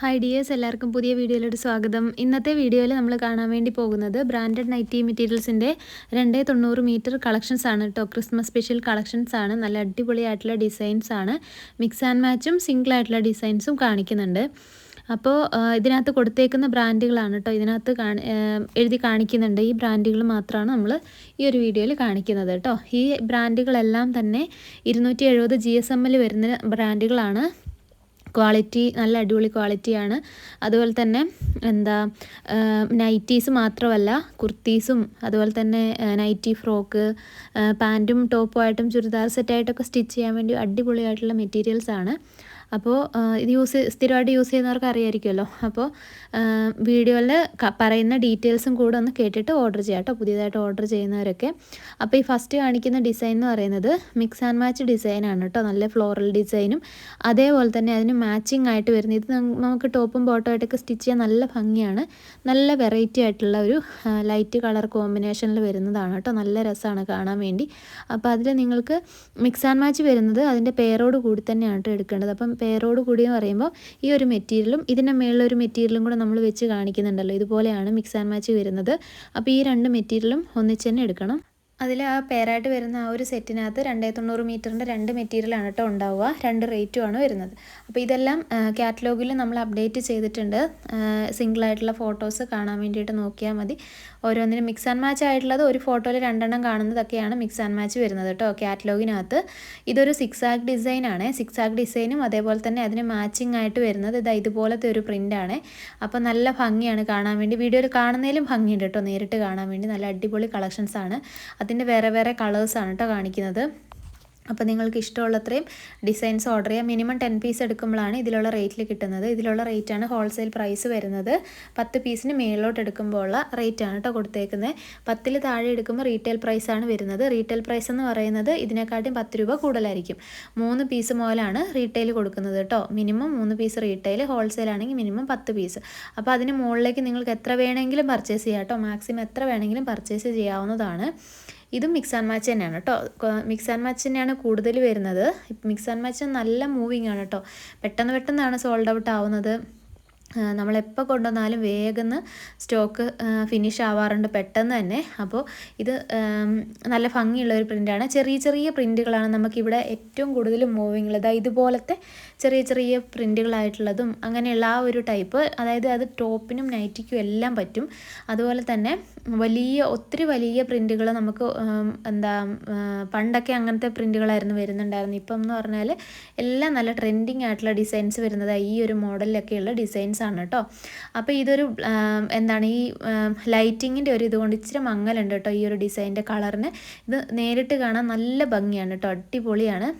Hi dears എല്ലാവർക്കും പുതിയ വീഡിയോയിലോട്ട് സ്വാഗതം. ഇന്നത്തെ വീഡിയോയിൽ നമ്മൾ കാണാൻ വേണ്ടി പോകുന്നത് ബ്രാൻഡഡ് നൈറ്റി മെറ്റീരിയൽസിന്റെ രണ്ട് തൊണ്ണൂറ് മീറ്റർ കളക്ഷൻസ് ആണ് കേട്ടോ ക്രിസ്മസ് സ്പെഷ്യൽ കളക്ഷൻസ് ആണ്. നല്ല അടിപൊളിയായിട്ടുള്ള ഡിസൈൻസ് ആണ്. മിക്സ് ആൻഡ് മാച്ചും സിംഗിൾ ആയിട്ടുള്ള ഡിസൈൻസും കാണിക്കുന്നുണ്ട്. അപ്പോൾ ഇതിനകത്ത് കൊടുത്തേക്കുന്ന ബ്രാൻഡുകളാണ് കേട്ടോ ഇതിനകത്ത് എഴുതി കാണിക്കുന്നുണ്ട്. ഈ ബ്രാൻഡുകൾ മാത്രമാണ് നമ്മൾ ഈ ഒരു വീഡിയോയിൽ കാണിക്കുന്നത് കേട്ടോ ഈ ബ്രാൻഡുകളെല്ലാം തന്നെ ഇരുന്നൂറ്റി എഴുപത് വരുന്ന ബ്രാൻഡുകളാണ് ക്വാളിറ്റി നല്ല അടിപൊളി ക്വാളിറ്റിയാണ് അതുപോലെ തന്നെ എന്താ നൈറ്റീസ് മാത്രമല്ല കുർത്തീസും അതുപോലെ തന്നെ നൈറ്റി ഫ്രോക്ക് പാന്റും ടോപ്പുമായിട്ടും ചുരിദാർ സെറ്റായിട്ടൊക്കെ സ്റ്റിച്ച് ചെയ്യാൻ വേണ്ടി അടിപൊളിയായിട്ടുള്ള മെറ്റീരിയൽസാണ് അപ്പോൾ ഇത് യൂസ് സ്ഥിരമായിട്ട് യൂസ് ചെയ്യുന്നവർക്ക് അറിയായിരിക്കുമല്ലോ അപ്പോൾ വീഡിയോയിൽ പറയുന്ന ഡീറ്റെയിൽസും കൂടെ ഒന്ന് കേട്ടിട്ട് ഓർഡർ ചെയ്യാം കേട്ടോ. പുതിയതായിട്ട് ഓർഡർ ചെയ്യുന്നവരൊക്കെ. അപ്പോൾ ഈ ഫസ്റ്റ് കാണിക്കുന്ന ഡിസൈൻ എന്ന് പറയുന്നത് മിക്സ് ആൻഡ് മാച്ച് ഡിസൈനാണ് കേട്ടോ. നല്ല ഫ്ലോറൽ ഡിസൈനും അതേപോലെ തന്നെ അതിന് മാച്ചിങ് ആയിട്ട് വരുന്നത് ഇത് നമുക്ക് ടോപ്പും ബോട്ടമായിട്ടൊക്കെ സ്റ്റിച്ച് ചെയ്യാൻ നല്ല ഭംഗിയാണ്. നല്ല വെറൈറ്റി ആയിട്ടുള്ള ഒരു ലൈറ്റ് കളർ കോമ്പിനേഷനിൽ വരുന്നതാണ് കേട്ടോ. നല്ല രസമാണ് കാണാൻ വേണ്ടി. അപ്പോൾ അതിൽ നിങ്ങൾക്ക് മിക്സ് ആൻഡ് മാച്ച് വരുന്നത് അതിന്റെ പേരോട് കൂടി തന്നെയാണ് കേട്ടോ എടുക്കേണ്ടത്. അപ്പം പെയറോട് കൂടി എന്ന് പറയുമ്പോൾ ഈ ഒരു മെറ്റീരിയലും ഇതിന്റെ മേളിലൊരു മെറ്റീരിയലും കൂടെ നമ്മൾ വെച്ച് കാണിക്കുന്നുണ്ടല്ലോ. ഇതുപോലെയാണ് മിക്സ് ആൻഡ് മാച്ച് വരുന്നത്. അപ്പോൾ ഈ രണ്ട് മെറ്റീരിയലും ഒന്നിച്ച് തന്നെ എടുക്കണം. അതിൽ ആ പേരായിട്ട് വരുന്ന ആ ഒരു സെറ്റിനകത്ത് രണ്ടേ തൊണ്ണൂറ് മീറ്ററിന്റെ രണ്ട് മെറ്റീരിയലാണ് കേട്ടോ ഉണ്ടാവുക. രണ്ട് റേറ്റുമാണ് വരുന്നത്. അപ്പോൾ ഇതെല്ലാം കാറ്റലോഗിൽ നമ്മൾ അപ്ഡേറ്റ് ചെയ്തിട്ടുണ്ട്. സിംഗിളായിട്ടുള്ള ഫോട്ടോസ് കാണാൻ വേണ്ടിയിട്ട് നോക്കിയാൽ മതി. ഓരോന്നിനും മിക്സ് ആൻഡ് മാച്ച് ആയിട്ടുള്ളത് ഒരു ഫോട്ടോയിൽ രണ്ടെണ്ണം കാണുന്നതൊക്കെയാണ് മിക്സ് ആൻഡ് മാച്ച് വരുന്നത് കേട്ടോ. കാറ്റലോഗിനകത്ത് ഇതൊരു സിക്സ് ആക്ക് ഡിസൈൻ ആണ്. സിക്സ് ആക്ക് ഡിസൈനും അതേപോലെ തന്നെ അതിന് മാച്ചിങ് ആയിട്ട് വരുന്നത് ഇതാ ഇതുപോലത്തെ ഒരു പ്രിന്റാണ് അപ്പോൾ നല്ല ഭംഗിയാണ് കാണാൻ വേണ്ടി. വീഡിയോയിൽ കാണുന്നതിലും ഭംഗിയുണ്ട് കേട്ടോ. നേരിട്ട് കാണാൻ വേണ്ടി നല്ല അടിപൊളി കളക്ഷൻസ് ആണ്. അതിന്റെ വേറെ വേറെ കളേഴ്സാണ് കേട്ടോ കാണിക്കുന്നത്. അപ്പോൾ നിങ്ങൾക്ക് ഇഷ്ടമുള്ളത്രയും ഡിസൈൻസ് ഓർഡർ ചെയ്യാം. മിനിമം ടെൻ പീസ് എടുക്കുമ്പോഴാണ് ഇതിലുള്ള റേറ്റിൽ കിട്ടുന്നത്. ഇതിലുള്ള റേറ്റാണ് ഹോൾസെയിൽ പ്രൈസ് വരുന്നത്. പത്ത് പീസിന് മേളിലോട്ട് എടുക്കുമ്പോൾ ഉള്ള റേറ്റാണ് കേട്ടോ കൊടുത്തേക്കുന്നത്. പത്തിൽ താഴെ എടുക്കുമ്പോൾ റീറ്റെയിൽ പ്രൈസാണ് വരുന്നത്. റീറ്റെയിൽ പ്രൈസ് എന്ന് പറയുന്നത് ഇതിനെക്കാട്ടും പത്ത് രൂപ കൂടുതലായിരിക്കും. മൂന്ന് പീസ് മുതലാണ് റീറ്റെയിൽ കൊടുക്കുന്നത് കേട്ടോ മിനിമം മൂന്ന് പീസ് റീറ്റെയിൽ ഹോൾസെയിൽ ആണെങ്കിൽ മിനിമം പത്ത് പീസ് അപ്പോൾ അതിന് മുകളിലേക്ക് നിങ്ങൾക്ക് എത്ര വേണമെങ്കിലും പർച്ചേസ് ചെയ്യാം കേട്ടോ മാക്സിമം എത്ര വേണമെങ്കിലും പർച്ചേസ് ചെയ്യാവുന്നതാണ്. ഇതും മിക്സ് ആൻഡ് മാച്ച് തന്നെയാണ് കേട്ടോ. മിക്സ് ആൻഡ് മാച്ച് തന്നെയാണ് കൂടുതൽ വരുന്നത്. മിക്സ് ആൻഡ് മാച്ച് നല്ല മൂവിങ് ആണ് കേട്ടോ. പെട്ടെന്ന് പെട്ടെന്നാണ് സോൾഡ് ഔട്ട് ആവുന്നത്. നമ്മളെപ്പോൾ കൊണ്ടുവന്നാലും വേഗം സ്റ്റോക്ക് ഫിനിഷ് ആവാറുണ്ട് പെട്ടെന്ന് തന്നെ. അപ്പോൾ ഇത് നല്ല ഭംഗിയുള്ള ഒരു പ്രിന്റാണ് ചെറിയ ചെറിയ പ്രിന്റുകളാണ് നമുക്കിവിടെ ഏറ്റവും കൂടുതൽ മൂവിങ് ഉള്ളത്. ഇതുപോലത്തെ ചെറിയ ചെറിയ പ്രിന്റുകളായിട്ടുള്ളതും അങ്ങനെയുള്ള ആ ഒരു ടൈപ്പ് അതായത് അത് ടോപ്പിനും നൈറ്റിക്കും എല്ലാം പറ്റും. അതുപോലെ തന്നെ വലിയ ഒത്തിരി വലിയ പ്രിന്റുകൾ നമുക്ക് എന്താ പണ്ടൊക്കെ അങ്ങനത്തെ പ്രിന്റുകളായിരുന്നു വരുന്നുണ്ടായിരുന്നു ഇപ്പം എന്ന് പറഞ്ഞാൽ എല്ലാം നല്ല ട്രെൻഡിങ് ആയിട്ടുള്ള ഡിസൈൻസ് വരുന്നത് ഈ ഒരു മോഡലിലൊക്കെയുള്ള ഡിസൈൻസ് ആണ് കേട്ടോ അപ്പോൾ ഇതൊരു എന്താണ് ഈ ലൈറ്റിങ്ങിന്റെ ഒരു ഇതുകൊണ്ട് ഇച്ചിരി മങ്ങലുണ്ട് കേട്ടോ ഈ ഒരു ഡിസൈന്റെ കളറിന് ഇത് നേരിട്ട് കാണാൻ നല്ല ഭംഗിയാണ് കേട്ടോ അടിപൊളിയാണ്.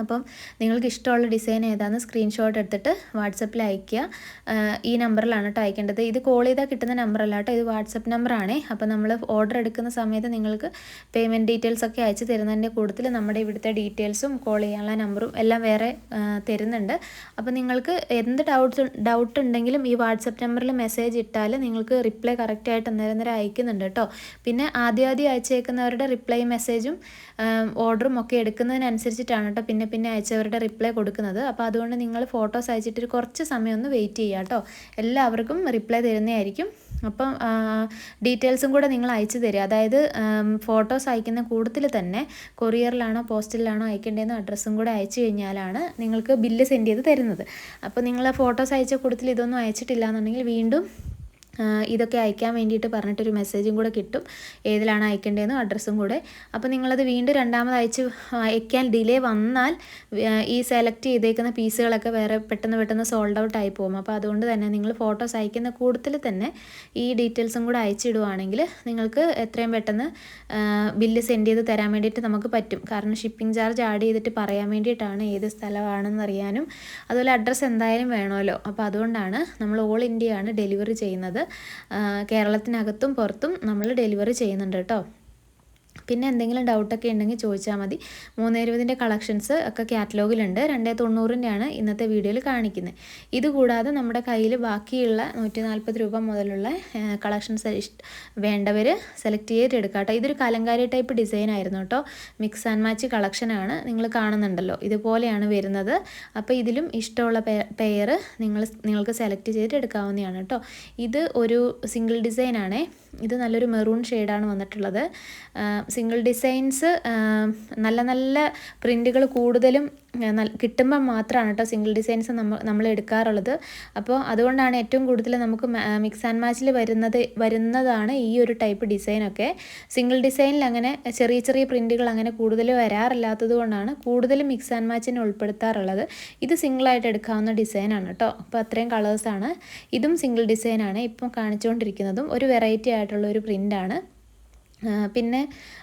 അപ്പം നിങ്ങൾക്ക് ഇഷ്ടമുള്ള ഡിസൈൻ ഏതാണെന്ന് സ്ക്രീൻഷോട്ട് എടുത്തിട്ട് വാട്സപ്പിൽ അയയ്ക്കുക. ഈ നമ്പറിലാണ് കേട്ടോ അയക്കേണ്ടത്. ഇത് കോൾ ചെയ്താൽ കിട്ടുന്ന നമ്പറല്ല കേട്ടോ ഇത് വാട്സപ്പ് നമ്പറാണേ. അപ്പോൾ നമ്മൾ ഓർഡർ എടുക്കുന്ന സമയത്ത് നിങ്ങൾക്ക് പേയ്മെന്റ് ഡീറ്റെയിൽസ് ഒക്കെ അയച്ച് തരുന്നതിന്റെ കൂടുതൽ നമ്മുടെ ഇവിടുത്തെ ഡീറ്റെയിൽസും കോൾ ചെയ്യാനുള്ള നമ്പറും എല്ലാം വേറെ തരുന്നുണ്ട്. അപ്പോൾ നിങ്ങൾക്ക് എന്ത് ഡൗട്ട്സ് ഡൗട്ട് ഉണ്ടെങ്കിലും ഈ വാട്സപ്പ് നമ്പറിൽ മെസ്സേജ് ഇട്ടാൽ നിങ്ങൾക്ക് റിപ്ലൈ കറക്റ്റായിട്ട് അന്നേരം നേരം അയക്കുന്നുണ്ട് കേട്ടോ. പിന്നെ ആദ്യം ആദ്യം അയച്ചേക്കുന്നവരുടെ റിപ്ലൈ മെസ്സേജും ഓർഡറും ഒക്കെ എടുക്കുന്നതിനനുസരിച്ചിട്ടാണ് കേട്ടോ. പിന്നെ പിന്നെ പിന്നെ അയച്ചവരുടെ റിപ്ലൈ കൊടുക്കുന്നത്. അപ്പോൾ അതുകൊണ്ട് നിങ്ങൾ ഫോട്ടോസ് അയച്ചിട്ട് കുറച്ച് സമയം ഒന്ന് വെയിറ്റ് ചെയ്യുക കേട്ടോ. എല്ലാവർക്കും റിപ്ലൈ തരുന്നതായിരിക്കും. അപ്പം ഡീറ്റെയിൽസും കൂടെ നിങ്ങൾ അയച്ചു തരിക. അതായത് ഫോട്ടോസ് അയക്കുന്ന കൂട്ടത്തിൽ തന്നെ കൊറിയറിലാണോ പോസ്റ്റലിലാണോ അയക്കേണ്ടതെന്ന് അഡ്രസ്സും കൂടെ അയച്ചു കഴിഞ്ഞാലാണ് നിങ്ങൾക്ക് ബില്ല് സെൻഡ് ചെയ്ത് തരുന്നത്. അപ്പോൾ നിങ്ങൾ ഫോട്ടോസ് അയച്ച കൂട്ടത്തിൽ ഇതൊന്നും അയച്ചിട്ടില്ല എന്നുണ്ടെങ്കിൽ വീണ്ടും ഇതൊക്കെ അയക്കാൻ വേണ്ടിയിട്ട് പറഞ്ഞിട്ടൊരു മെസ്സേജും കൂടെ കിട്ടും. ഏതിലാണ് അയക്കേണ്ടതെന്നും അഡ്രസ്സും കൂടെ. അപ്പോൾ നിങ്ങളത് വീണ്ടും രണ്ടാമത് അയച്ച് അയക്കാൻ ഡിലേ വന്നാൽ ഈ സെലക്ട് ചെയ്തേക്കുന്ന പീസുകളൊക്കെ വേറെ പെട്ടെന്ന് പെട്ടെന്ന് സോൾഡ് ഔട്ട് ആയി പോകും. അപ്പോൾ അതുകൊണ്ട് തന്നെ നിങ്ങൾ ഫോട്ടോസ് അയക്കുന്ന കൂടുതൽ തന്നെ ഈ ഡീറ്റെയിൽസും കൂടെ അയച്ചിടുവാണെങ്കിൽ നിങ്ങൾക്ക് എത്രയും പെട്ടെന്ന് ബില്ല് സെൻഡ് ചെയ്ത് തരാൻ വേണ്ടിയിട്ട് നമുക്ക് പറ്റും. കാരണം ഷിപ്പിംഗ് ചാർജ് ആഡ് ചെയ്തിട്ട് പറയാൻ വേണ്ടിയിട്ടാണ് ഏത് സ്ഥലമാണെന്ന് അറിയാനും അതുപോലെ അഡ്രസ്സ് എന്തായാലും വേണമല്ലോ. അപ്പോൾ അതുകൊണ്ടാണ് നമ്മൾ ഓൾ ഇന്ത്യയാണ് ഡെലിവറി ചെയ്യുന്നത്. കേരളത്തിനകത്തും പുറത്തും നമ്മൾ ഡെലിവറി ചെയ്യുന്നുണ്ട് കേട്ടോ. പിന്നെ എന്തെങ്കിലും ഡൗട്ടൊക്കെ ഉണ്ടെങ്കിൽ ചോദിച്ചാൽ മതി. മൂന്നേ ഇരുപതിന്റെ കളക്ഷൻസ് ഒക്കെ കാറ്റലോഗിലുണ്ട് രണ്ടേ തൊണ്ണൂറിന്റെയാണ് ഇന്നത്തെ വീഡിയോയിൽ കാണിക്കുന്നത് ഇതുകൂടാതെ നമ്മുടെ കയ്യിൽ ബാക്കിയുള്ള നൂറ്റി നാൽപ്പത് രൂപ മുതലുള്ള കളക്ഷൻസ് വേണ്ടവർ സെലക്ട് ചെയ്തിട്ട് എടുക്കാം ഇതൊരു കലങ്കാരി ടൈപ്പ് ഡിസൈൻ ആയിരുന്നു കേട്ടോ. മിക്സ് ആൻഡ് മാച്ച് കളക്ഷനാണ് നിങ്ങൾ കാണുന്നുണ്ടല്ലോ. ഇതുപോലെയാണ് വരുന്നത്. അപ്പോൾ ഇതിലും ഇഷ്ടമുള്ള പെയർ നിങ്ങൾ നിങ്ങൾക്ക് സെലക്ട് ചെയ്തിട്ട് എടുക്കാവുന്നതാണ് കേട്ടോ. ഇത് ഒരു സിംഗിൾ ഡിസൈൻ ആണേ. ഇത് നല്ലൊരു മെറൂൺ ഷെയ്ഡാണ് വന്നിട്ടുള്ളത്. സിംഗിൾ ഡിസൈൻസ് നല്ല നല്ല പ്രിന്റുകൾ കൂടുതലും കിട്ടുമ്പോൾ മാത്രമാണ് കേട്ടോ സിംഗിൾ ഡിസൈൻസ് നമ്മൾ നമ്മൾ എടുക്കാറുള്ളത്. അപ്പോൾ അതുകൊണ്ടാണ് ഏറ്റവും കൂടുതൽ നമുക്ക് മിക്സ് ആൻഡ് മാച്ചിൽ വരുന്നത് വരുന്നതാണ് ഈ ഒരു ടൈപ്പ് ഡിസൈനൊക്കെ സിംഗിൾ ഡിസൈനിൽ അങ്ങനെ ചെറിയ ചെറിയ പ്രിന്റുകൾ അങ്ങനെ കൂടുതൽ വരാറില്ലാത്തത് കൊണ്ടാണ് കൂടുതലും മിക്സ് ആൻഡ് മാച്ചിനെ ഉൾപ്പെടുത്താറുള്ളത്. ഇത് സിംഗിളായിട്ട് എടുക്കാവുന്ന ഡിസൈനാണ് കേട്ടോ അപ്പോൾ അത്രയും കളേഴ്സാണ് ഇതും സിംഗിൾ ഡിസൈനാണ് ഇപ്പം കാണിച്ചുകൊണ്ടിരിക്കുന്നതും ഒരു വെറൈറ്റി ആയിട്ടുള്ള ഒരു പ്രിന്റാണ് പിന്നെ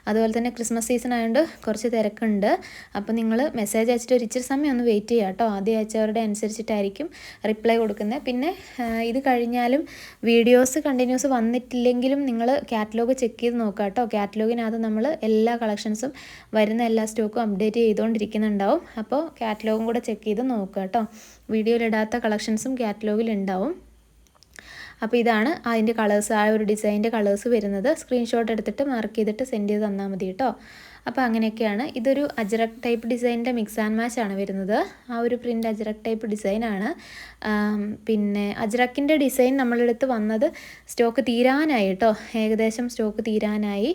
അതുപോലെ തന്നെ ക്രിസ്മസ് സീസൺ ആയതുകൊണ്ട് കുറച്ച് തിരക്കുണ്ട്. അപ്പോൾ നിങ്ങൾ മെസ്സേജ് അയച്ചിട്ട് ഒരു ഇച്ചിരി സമയം ഒന്ന് വെയിറ്റ് ചെയ്യുക കേട്ടോ ആദ്യം അയച്ചവരുടെ അനുസരിച്ചിട്ടായിരിക്കും റിപ്ലൈ കൊടുക്കുന്നത് പിന്നെ ഇത് കഴിഞ്ഞാലും വീഡിയോസ് കണ്ടിന്യൂസ് വന്നിട്ടില്ലെങ്കിലും നിങ്ങൾ കാറ്റലോഗ് ചെക്ക് ചെയ്ത് നോക്കുക കേട്ടോ കാറ്റലോഗിനകത്ത് നമ്മൾ എല്ലാ കളക്ഷൻസും വരുന്ന എല്ലാ സ്റ്റോക്കും അപ്ഡേറ്റ് ചെയ്തുകൊണ്ടിരിക്കുന്നുണ്ടാവും അപ്പോൾ കാറ്റലോഗും കൂടെ ചെക്ക് ചെയ്ത് നോക്കുക കേട്ടോ വീഡിയോയിലിടാത്ത കളക്ഷൻസും കാറ്റലോഗിൽ ഉണ്ടാവും അപ്പോൾ ഇതാണ് അതിന്റെ കളേഴ്സ് ആ ഒരു ഡിസൈനിന്റെ കളേഴ്സ് വരുന്നത്. സ്ക്രീൻഷോട്ട് എടുത്തിട്ട് മാർക്ക് ചെയ്തിട്ട് സെൻഡ് ചെയ്ത് തന്നാൽ മതി കേട്ടോ. അപ്പോൾ അങ്ങനെയൊക്കെയാണ്. ഇതൊരു അജറക് ടൈപ്പ് ഡിസൈനിന്റെ മിക്സ് ആൻഡ് മാച്ച് ആണ് വരുന്നത്. ആ ഒരു പ്രിന്റ് അജറക് ടൈപ്പ് ഡിസൈനാണ് പിന്നെ അജറക്കിന്റെ ഡിസൈൻ നമ്മളെടുത്ത് വന്നത് സ്റ്റോക്ക് തീരാനായി കേട്ടോ ഏകദേശം സ്റ്റോക്ക് തീരാനായി.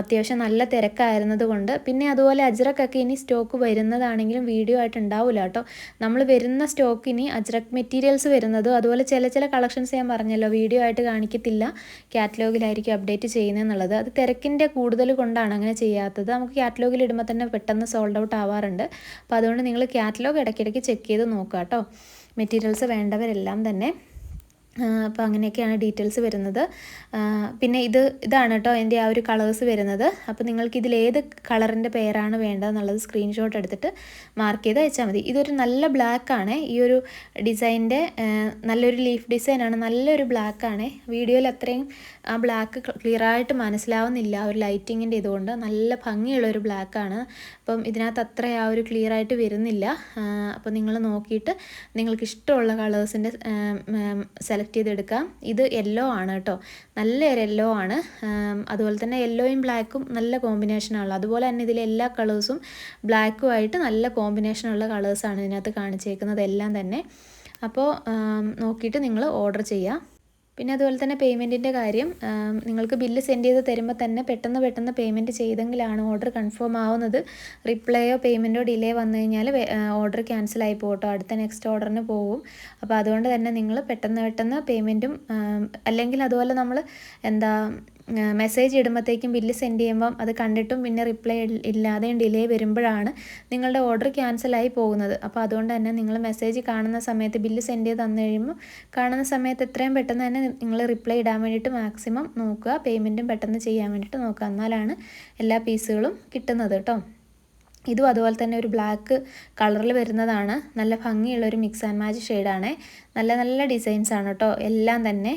അത്യാവശ്യം നല്ല തിരക്കായിരുന്നത് കൊണ്ട്. പിന്നെ അതുപോലെ അജറക്കൊക്കെ ഇനി സ്റ്റോക്ക് വരുന്നതാണെങ്കിലും വീഡിയോ ആയിട്ട് ഉണ്ടാവില്ല കേട്ടോ നമ്മൾ വരുന്ന സ്റ്റോക്ക് ഇനി അജറക് മെറ്റീരിയൽസ് വരുന്നതും. അതുപോലെ ചില ചില കളക്ഷൻസ് ഞാൻ പറഞ്ഞല്ലോ വീഡിയോ ആയിട്ട് കാണിക്കത്തില്ല. കാറ്റലോഗിലായിരിക്കും അപ്ഡേറ്റ് ചെയ്യുന്നത് എന്നുള്ളത്. അത് തിരക്കിന്റെ കൂടുതൽ കൊണ്ടാണ് അങ്ങനെ ചെയ്യാത്തത്. നമുക്ക് കാറ്റലോഗിൽ ഇടുമ്പോൾ തന്നെ പെട്ടെന്ന് സോൾഡ് ഔട്ട് ആവാറുണ്ട്. അപ്പോൾ അതുകൊണ്ട് നിങ്ങൾ കാറ്റലോഗ് ഇടയ്ക്കിടയ്ക്ക് ചെക്ക് ചെയ്ത് നോക്കുക കേട്ടോ മെറ്റീരിയൽസ് വേണ്ടവരെല്ലാം തന്നെ. അപ്പോൾ അങ്ങനെയൊക്കെയാണ് ഡീറ്റെയിൽസ് വരുന്നത്. പിന്നെ ഇത് ഇതാണ് കേട്ടോ എന്റെ ആ ഒരു കളേഴ്സ് വരുന്നത്. അപ്പോൾ നിങ്ങൾക്ക് ഇതിൽ ഏത് കളറിന്റെ പേരാണ് വേണ്ടതെന്നുള്ളത് സ്ക്രീൻഷോട്ട് എടുത്തിട്ട് മാർക്ക് ചെയ്ത് അയച്ചാൽ മതി. ഇതൊരു നല്ല ബ്ലാക്ക് ആണ്. ഈ ഒരു ഡിസൈന്റെ നല്ലൊരു ലീഫ് ഡിസൈനാണ് നല്ലൊരു ബ്ലാക്ക് ആണ്. വീഡിയോയിൽ അത്രയും ആ ബ്ലാക്ക് ക്ലിയർ ആയിട്ട് മനസ്സിലാവുന്നില്ല ഒരു ലൈറ്റിങ്ങിന്റെ ഇതുകൊണ്ട്. നല്ല ഭംഗിയുള്ള ഒരു ബ്ലാക്കാണ് അപ്പം ഇതിനകത്ത് അത്ര ആ ഒരു ക്ലിയർ ആയിട്ട് വരുന്നില്ല. അപ്പോൾ നിങ്ങൾ നോക്കിയിട്ട് നിങ്ങൾക്ക് ഇഷ്ടമുള്ള കളേഴ്സിന്റെ സെലക്ട് ചെയ്തെടുക്കാം. ഇത് യെല്ലോ ആണ് കേട്ടോ. നല്ല യെല്ലോ ആണ്. അതുപോലെ തന്നെ യെല്ലോയും ബ്ലാക്കും നല്ല കോമ്പിനേഷനാണല്ലോ അതുപോലെ തന്നെ ഇതിലെ എല്ലാ കളേഴ്സും ബ്ലാക്കുമായിട്ട് നല്ല കോമ്പിനേഷനുള്ള കളേഴ്സാണ് ഇതിനകത്ത് കാണിച്ചേക്കുന്നത് എല്ലാം തന്നെ. അപ്പോൾ നോക്കിയിട്ട് നിങ്ങൾ ഓർഡർ ചെയ്യുക പിന്നെ അതുപോലെ തന്നെ പേയ്മെന്റിന്റെ കാര്യം നിങ്ങൾക്ക് ബില്ല് സെൻഡ് ചെയ്ത് തരുമ്പോൾ തന്നെ പെട്ടെന്ന് പെട്ടെന്ന് പേയ്മെന്റ് ചെയ്തെങ്കിലാണ് ഓർഡർ കൺഫേം ആവുന്നത്. റിപ്ലൈയോ പേയ്മെന്റോ ഡിലേ വന്നു കഴിഞ്ഞാൽ ഓർഡർ ക്യാൻസൽ ആയി പോകട്ടോ. അടുത്ത നെക്സ്റ്റ് ഓർഡറിന് പോകും അപ്പോൾ അതുകൊണ്ട് തന്നെ നിങ്ങൾ പെട്ടെന്ന് പെട്ടെന്ന് പേയ്മെന്റും അല്ലെങ്കിൽ അതുപോലെ നമ്മൾ എന്താ മെസ്സേജ് ഇടുമ്പോഴത്തേക്കും ബില്ല് സെൻഡ് ചെയ്യുമ്പം അത് കണ്ടിട്ടും പിന്നെ റിപ്ലൈ ഇല്ലാതെയും ഡിലേ വരുമ്പോഴാണ് നിങ്ങളുടെ ഓർഡർ ക്യാൻസലായി പോകുന്നത്. അപ്പോൾ അതുകൊണ്ട് തന്നെ നിങ്ങൾ മെസ്സേജ് കാണുന്ന സമയത്ത് ബില്ല് സെൻഡ് ചെയ്ത് തന്നു കഴിയുമ്പോൾ കാണുന്ന സമയത്ത് എത്രയും പെട്ടെന്ന് തന്നെ നിങ്ങൾ റിപ്ലൈ ഇടാൻ വേണ്ടിയിട്ട് മാക്സിമം നോക്കുക. പേയ്മെന്റും പെട്ടെന്ന് ചെയ്യാൻ വേണ്ടിയിട്ട് നോക്കുക. എന്നാലാണ് എല്ലാ പീസുകളും കിട്ടുന്നത് കേട്ടോ ഇതും അതുപോലെ തന്നെ ഒരു ബ്ലാക്ക് കളറിൽ വരുന്നതാണ്. നല്ല ഭംഗിയുള്ള ഒരു മിക്സ് ആൻഡ് മാച്ച് ഷെയ്ഡാണ് നല്ല നല്ല ഡിസൈൻസ് ആണ് കേട്ടോ എല്ലാം തന്നെ.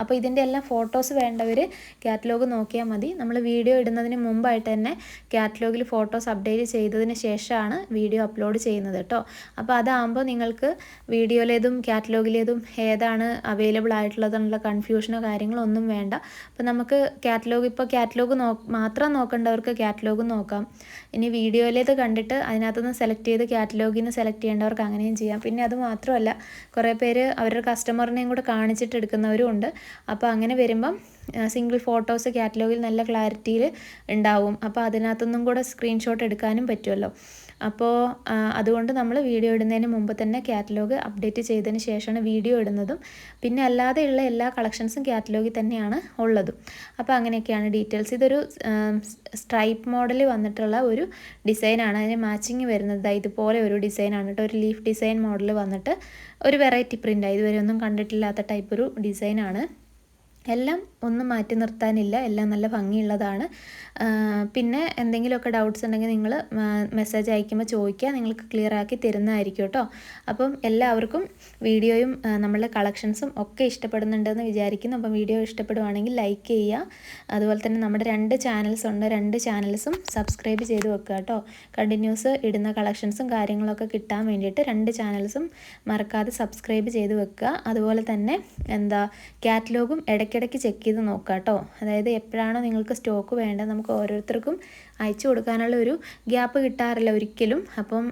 അപ്പോൾ ഇതിന്റെ എല്ലാം ഫോട്ടോസ് വേണ്ടവർ കാറ്റലോഗ് നോക്കിയാൽ മതി. നമ്മൾ വീഡിയോ ഇടുന്നതിന് മുമ്പായിട്ട് തന്നെ കാറ്റലോഗിൽ ഫോട്ടോസ് അപ്ഡേറ്റ് ചെയ്തതിന് ശേഷമാണ് വീഡിയോ അപ്ലോഡ് ചെയ്യുന്നത് കേട്ടോ അപ്പോൾ അതാകുമ്പോൾ നിങ്ങൾക്ക് വീഡിയോയിലേതും കാറ്റലോഗിലേതും ഏതാണ് അവൈലബിൾ ആയിട്ടുള്ളതെന്നുള്ള കൺഫ്യൂഷനോ കാര്യങ്ങളോ ഒന്നും വേണ്ട. അപ്പോൾ നമുക്ക് കാറ്റലോഗ് ഇപ്പോൾ കാറ്റലോഗ് നോ മാത്രം നോക്കേണ്ടവർക്ക് കാറ്റലോഗ് നോക്കാം. ഇനി വീഡിയോയിലേത് കണ്ടിട്ട് അതിനകത്തുനിന്ന് സെലക്ട് ചെയ്ത് കാറ്റലോഗിൽ നിന്ന് സെലക്ട് ചെയ്യേണ്ടവർക്ക് അങ്ങനെയും ചെയ്യാം. പിന്നെ അത് മാത്രമല്ല കുറേ പേര് അവരുടെ കസ്റ്റമറിനെയും കൂടെ കാണിച്ചിട്ട് എടുക്കുന്നവരും ഉണ്ട്. അപ്പോൾ അങ്ങനെ വരുമ്പം സിംഗിൾ ഫോട്ടോസ് കാറ്റലോഗിൽ നല്ല ക്ലാരിറ്റിയിൽ ഉണ്ടാവും. അപ്പോൾ അതിനകത്തുനിന്നും കൂടെ സ്ക്രീൻഷോട്ട് എടുക്കാനും പറ്റുമല്ലോ അപ്പോൾ അതുകൊണ്ട് നമ്മൾ വീഡിയോ ഇടുന്നതിന് മുമ്പ് തന്നെ കാറ്റലോഗ് അപ്ഡേറ്റ് ചെയ്തതിന് ശേഷമാണ് വീഡിയോ ഇടുന്നതും. പിന്നെ അല്ലാതെയുള്ള എല്ലാ കളക്ഷൻസും കാറ്റലോഗിൽ തന്നെയാണ് ഉള്ളതും. അപ്പോൾ അങ്ങനെയൊക്കെയാണ് ഡീറ്റെയിൽസ് ഇതൊരു സ്ട്രൈപ്പ് മോഡൽ വന്നിട്ടുള്ള ഒരു ഡിസൈനാണ് അതിന് മാച്ചിങ് വരുന്നത്. ഇതുപോലെ ഒരു ഡിസൈനാണ് കേട്ടോ ഒരു ലീഫ് ഡിസൈൻ മോഡൽ വന്നിട്ട് ഒരു വെറൈറ്റി പ്രിന്റാണ് ഇതുവരെ ഒന്നും കണ്ടിട്ടില്ലാത്ത ടൈപ്പ് ഒരു ഡിസൈനാണ് എല്ലാം ഒന്നും മാറ്റി നിർത്താനില്ല. എല്ലാം നല്ല ഭംഗിയുള്ളതാണ്. പിന്നെ എന്തെങ്കിലുമൊക്കെ ഡൗട്ട്സ് ഉണ്ടെങ്കിൽ നിങ്ങൾ മെസ്സേജ് അയക്കുമ്പോൾ ചോദിക്കുക. നിങ്ങൾക്ക് ക്ലിയർ ആക്കി തരുന്നതായിരിക്കും കേട്ടോ. അപ്പം എല്ലാവർക്കും വീഡിയോയും നമ്മളുടെ കളക്ഷൻസും ഒക്കെ ഇഷ്ടപ്പെടുന്നുണ്ടെന്ന് വിചാരിക്കുന്നു. അപ്പം വീഡിയോ ഇഷ്ടപ്പെടുവാണെങ്കിൽ ലൈക്ക് ചെയ്യുക. അതുപോലെ തന്നെ നമ്മുടെ രണ്ട് ചാനൽസ് ഉണ്ട്. രണ്ട് ചാനൽസും സബ്സ്ക്രൈബ് ചെയ്ത് വെക്കുക കേട്ടോ. കണ്ടിന്യൂസ് ഇടുന്ന കളക്ഷൻസും കാര്യങ്ങളൊക്കെ കിട്ടാൻ വേണ്ടിയിട്ട് രണ്ട് ചാനൽസും മറക്കാതെ സബ്സ്ക്രൈബ് ചെയ്ത് വെക്കുക. അതുപോലെ തന്നെ എന്താ കാറ്റലോഗും ഇടയ്ക്ക് ഇടയ്ക്കിടയ്ക്ക് ചെക്ക് ചെയ്ത് നോക്കുക കേട്ടോ അതായത് എപ്പോഴാണോ നിങ്ങൾക്ക് സ്റ്റോക്ക് വേണ്ടത് നമുക്ക് ഓരോരുത്തർക്കും അയച്ചു കൊടുക്കാനുള്ള ഒരു ഗ്യാപ്പ് കിട്ടാറില്ല ഒരിക്കലും. അപ്പം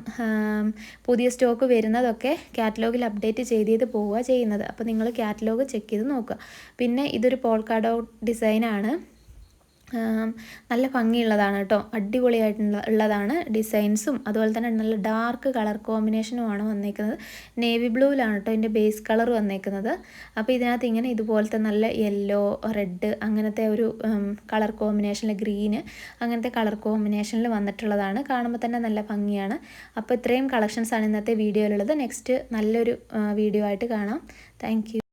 പുതിയ സ്റ്റോക്ക് വരുന്നതൊക്കെ കാറ്റലോഗിൽ അപ്ഡേറ്റ് ചെയ്ത് ചെയ്ത് പോവുക ചെയ്യുന്നത്. അപ്പോൾ നിങ്ങൾ കാറ്റലോഗ് ചെക്ക് ചെയ്ത് നോക്കുക. പിന്നെ ഇതൊരു പോൾക്കാഡോ ഡിസൈനാണ് നല്ല ഭംഗിയുള്ളതാണ് കേട്ടോ. അടിപൊളിയായിട്ടുള്ള ഉള്ളതാണ് ഡിസൈൻസും അതുപോലെ തന്നെ നല്ല ഡാർക്ക് കളർ കോമ്പിനേഷനുമാണ് വന്നേക്കുന്നത്. നേവി ബ്ലൂവിലാണ് കേട്ടോ ഇതിന്റെ ബേസ് കളർ വന്നേക്കുന്നത്. അപ്പോൾ ഇതിനകത്ത് ഇങ്ങനെ ഇതുപോലത്തെ നല്ല യെല്ലോ റെഡ് അങ്ങനത്തെ ഒരു കളർ കോമ്പിനേഷനിൽ ഗ്രീന് അങ്ങനത്തെ കളർ കോമ്പിനേഷനിൽ വന്നിട്ടുള്ളതാണ്. കാണുമ്പോൾ തന്നെ നല്ല ഭംഗിയാണ്. അപ്പോൾ ഇത്രയും കളക്ഷൻസാണ് ഇന്നത്തെ വീഡിയോയിലുള്ളത്. നെക്സ്റ്റ് നല്ലൊരു വീഡിയോ ആയിട്ട് കാണാം. താങ്ക്